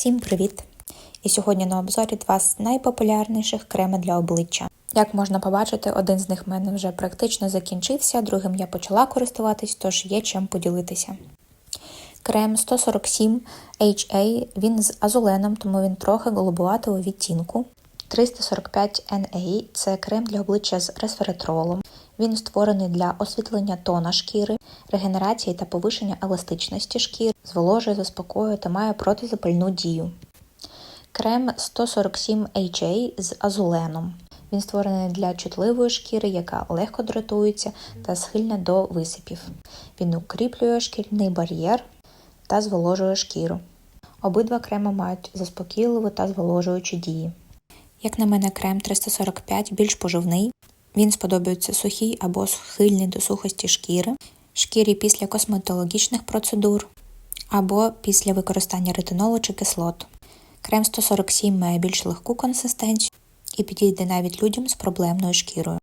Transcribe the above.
Всім привіт! І сьогодні на обзорі два з найпопулярніших креми для обличчя. Як можна побачити, один з них в мене вже практично закінчився, другим я почала користуватись, тож є чим поділитися. Крем 147 HA, він з азоленом, тому він трохи голубуватого відтінку. 345 NA – це крем для обличчя з ресвератролом. Він створений для освітлення тона шкіри, регенерації та повишення еластичності шкіри, зволожує, заспокоює та має протизапальну дію. Крем 147 HA з азуленом. Він створений для чутливої шкіри, яка легко дратується та схильна до висипів. Він укріплює шкірний бар'єр та зволожує шкіру. Обидва креми мають заспокійливу та зволожуючі дії. Як на мене, крем 345 більш поживний. Він сподобається сухій або схильний до сухості шкіри, шкірі після косметологічних процедур або після використання ретинолу чи кислот. Крем 147 має більш легку консистенцію і підійде навіть людям з проблемною шкірою.